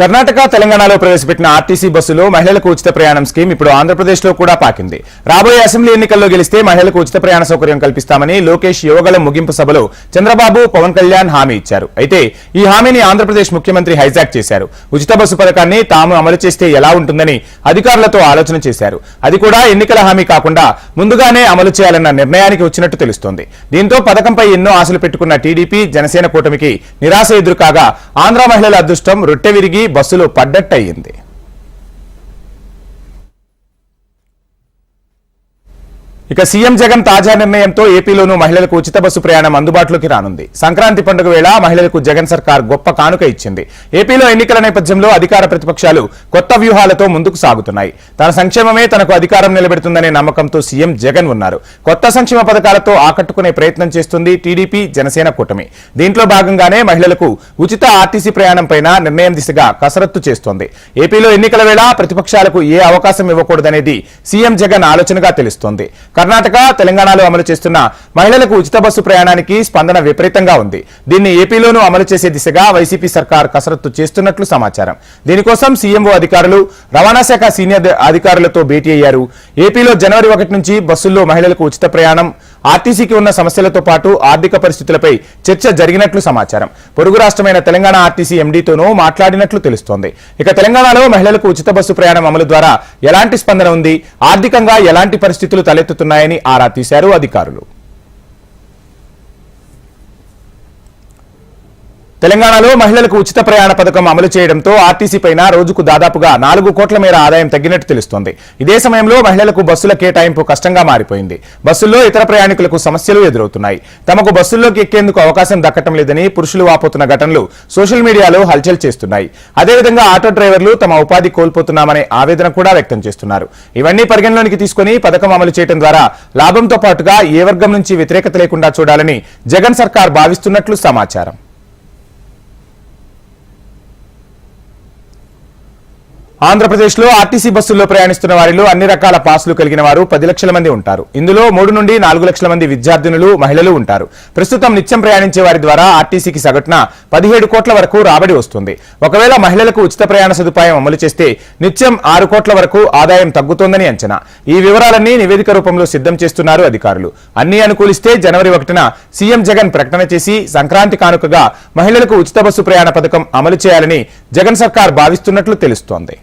కర్ణాటక తెలంగాణలో ప్రవేశపెట్టిన ఆర్టీసీ బస్సులో మహిళలకు ఉచిత ప్రయాణం స్కీమ్ ఇప్పుడు ఆంధ్రప్రదేశ్లో కూడా పాకింది. రాబోయే అసెంబ్లీ ఎన్నికల్లో గెలిస్తే మహిళలకు ఉచిత ప్రయాణ సౌకర్యం కల్పిస్తామని లోకేష్ యోగల ముగింపు సభలో చంద్రబాబు పవన్ కళ్యాణ్ హామీ ఇచ్చారు. అయితే ఈ హామీని ఆంధ్రప్రదేశ్ ముఖ్యమంత్రి హైజాక్ చేశారు. ఉచిత బస్సు పథకాన్ని తాము అమలు చేస్తే ఎలా ఉంటుందని అధికారులతో ఆలోచన చేశారు. అది కూడా ఎన్నికల హామీ కాకుండా ముందుగానే అమలు చేయాలన్న నిర్ణయానికి వచ్చినట్టు తెలుస్తోంది. దీంతో పథకంపై ఎన్నో ఆశలు పెట్టుకున్న టీడీపీ జనసేన కూటమికి నిరాశ ఎదురుకాగా ఆంధ్ర మహిళల అదృష్టం రొట్టె విరిగి బస్సులో పడ్డట్టయింది. ఇక సీఎం జగన్ తాజా నిర్ణయంతో ఏపీలోనూ మహిళలకు ఉచిత బస్సు ప్రయాణం అందుబాటులోకి రానుంది. సంక్రాంతి పండుగ వేళ మహిళలకు జగన్ సర్కార్ గొప్ప కానుక ఇచ్చింది. ఏపీలో ఎన్నికల నేపథ్యంలో అధికార ప్రతిపక్షాలు కొత్త వ్యూహాలతో ముందుకు సాగుతున్నాయి. తన సంక్షేమమే తనకు అధికారం నిలబెడుతుందనే నమ్మకంతో సీఎం జగన్ ఉన్నారు. కొత్త సంక్షేమ పథకాలతో ఆకట్టుకునే ప్రయత్నం చేస్తుంది టీడీపీ జనసేన కూటమి. దీంట్లో భాగంగానే మహిళలకు ఉచిత ఆర్టీసీ ప్రయాణం పైన నిర్ణయం దిశగా కసరత్తు చేస్తోంది. ఏపీలో ఎన్నికల వేళ ప్రతిపక్షాలకు ఏ అవకాశం ఇవ్వకూడదనేది సీఎం జగన్ ఆలోచనగా తెలుస్తోంది. కర్ణాటక తెలంగాణలో అమలు చేస్తున్న మహిళలకు ఉచిత బస్సు ప్రయాణానికి స్పందన విపరీతంగా ఉంది. దీన్ని ఏపీలోనూ అమలు చేసే దిశగా వైసీపీ సర్కార్ కసరత్తు చేస్తున్నట్లు సమాచారం. దీనికోసం సీఎంఓ అధికారులు రవాణా శాఖ సీనియర్ అధికారులతో భేటీ అయ్యారు. ఏపీలో జనవరి ఒకటి నుంచి బస్సుల్లో మహిళలకు ఉచిత ప్రయాణం ఆర్టీసీకి ఉన్న సమస్యలతో పాటు ఆర్థిక పరిస్థితులపై చర్చ జరిగినట్లు సమాచారం. పొరుగు రాష్ట్రమైన తెలంగాణ ఆర్టీసీ ఎండీతోనూ మాట్లాడినట్లు తెలుస్తోంది. ఇక తెలంగాణలో మహిళలకు ఉచిత బస్సు ప్రయాణం అమలు ద్వారా ఎలాంటి స్పందన ఉంది? ఆర్థికంగా ఎలాంటి పరిస్థితులు తలెత్తుతున్నాయని ఆరా తీశారు అధికారులు. తెలంగాణలో మహిళలకు ఉచిత ప్రయాణ పథకం అమలు చేయడంతో ఆర్టీసీ పైన రోజుకు దాదాపుగా నాలుగు కోట్ల మేర ఆదాయం తగ్గినట్టు తెలుస్తోంది. ఇదే సమయంలో మహిళలకు బస్సుల కేటాయింపు కష్టంగా మారిపోయింది. బస్సుల్లో ఇతర ప్రయాణికులకు సమస్యలు ఎదురవుతున్నాయి. తమకు బస్సుల్లోకి ఎక్కేందుకు అవకాశం దక్కటం లేదని పురుషులు వాపోతున్న ఘటనలు సోషల్ మీడియాలో హల్చల్ చేస్తున్నాయి. అదేవిధంగా ఆటో డ్రైవర్లు తమ ఉపాధి కోల్పోతున్నామనే ఆవేదన కూడా వ్యక్తం చేస్తున్నారు. ఇవన్నీ పరిగణలోనికి తీసుకుని పథకం అమలు చేయడం ద్వారా లాభంతో పాటుగా ఏ వర్గం నుంచి వ్యతిరేకత లేకుండా చూడాలని జగన్ సర్కార్ భావిస్తున్నట్లు సమాచారం. ఆంధ్రప్రదేశ్లో ఆర్టీసీ బస్సుల్లో ప్రయాణిస్తున్న వారిలో అన్ని రకాల పాసులు కలిగిన వారు పది లక్షల మంది ఉంటారు. ఇందులో మూడు నుండి నాలుగు లక్షల మంది విద్యార్థినులు మహిళలు ఉంటారు. ప్రస్తుతం నిత్యం ప్రయాణించే వారి ద్వారా ఆర్టీసీకి సగటున పదిహేడు కోట్ల వరకు రాబడి వస్తుంది. ఒకవేళ మహిళలకు ఉచిత ప్రయాణ సదుపాయం అమలు చేస్తే నిత్యం ఆరు కోట్ల వరకు ఆదాయం తగ్గుతోందని అంచనా. ఈ వివరాలన్నీ నివేదిక రూపంలో సిద్ధం చేస్తున్నారు అధికారులు. అన్ని అనుకూలిస్తే జనవరి ఒకటిన సీఎం జగన్ ప్రకటన చేసి సంక్రాంతి కానుకగా మహిళలకు ఉచిత బస్సు ప్రయాణ పథకం అమలు చేయాలని జగన్ సర్కార్ భావిస్తున్నట్లు తెలుస్తోంది.